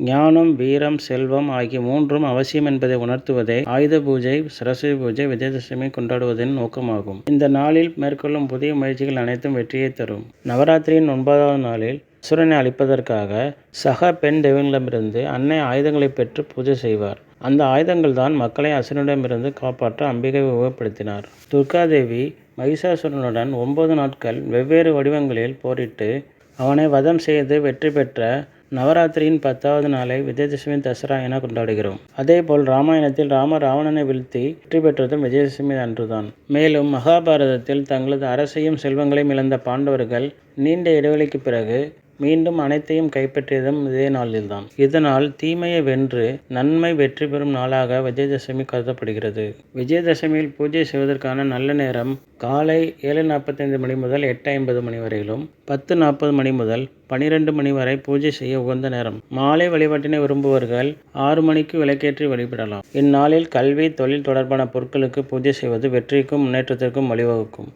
ஞானம், வீரம், செல்வம் ஆகிய மூன்றும் அவசியம் என்பதை உணர்த்துவதே ஆயுத பூஜை, சரஸ்வதி பூஜை, விஜயதசமி கொண்டாடுவதன் நோக்கமாகும். இந்த நாளில் மேற்கொள்ளும் புதிய முயற்சிகள் அனைத்தும் வெற்றியை தரும். நவராத்திரியின் ஒன்பதாவது நாளில் அசுரனை அழிப்பதற்காக சக பெண் தெய்வங்களிடமிருந்து அன்னை ஆயுதங்களைப் பெற்று பூஜை செய்வார். அந்த ஆயுதங்கள் தான் மக்களை அசுரனிடமிருந்து காப்பாற்ற அம்பிகை உபயோகப்படுத்தினார். துர்காதேவி மகிஷாசுரனுடன் ஒன்பது நாட்கள் வெவ்வேறு வடிவங்களில் போரிட்டு அவனை வதம் செய்து வெற்றி பெற்ற நவராத்திரியின் பத்தாவது நாளை விஜயதசமி தசரா என கொண்டாடுகிறோம். அதேபோல் ராமாயணத்தில் ராமர் ராவணனை வீழ்த்தி வெற்றி பெற்றதும் விஜயதசமி அன்றுதான். மேலும் மகாபாரதத்தில் தங்களது அரசையும் செல்வங்களையும் இழந்த பாண்டவர்கள் நீண்ட இடைவெளிக்குப் பிறகு மீண்டும் அனைத்தையும் கைப்பற்றியதும் இதே நாளில்தான். இதனால் தீமையை வென்று நன்மை வெற்றி பெறும் நாளாக விஜயதசமி கருதப்படுகிறது. விஜயதசமியில் பூஜை செய்வதற்கான நல்ல நேரம் காலை ஏழு நாற்பத்தைந்து மணி முதல் எட்டு ஐம்பது மணி வரையிலும், பத்து நாற்பது மணி முதல் பனிரெண்டு மணி வரை பூஜை செய்ய உகந்த நேரம். மாலை வழிபாட்டினை விரும்புபவர்கள் ஆறு மணிக்கு விளக்கேற்றி வழிபடலாம். இந்நாளில் கல்வி, தொழில் தொடர்பான பொருட்களுக்கு பூஜை செய்வது வெற்றிக்கும் முன்னேற்றத்திற்கும் வழிவகுக்கும்.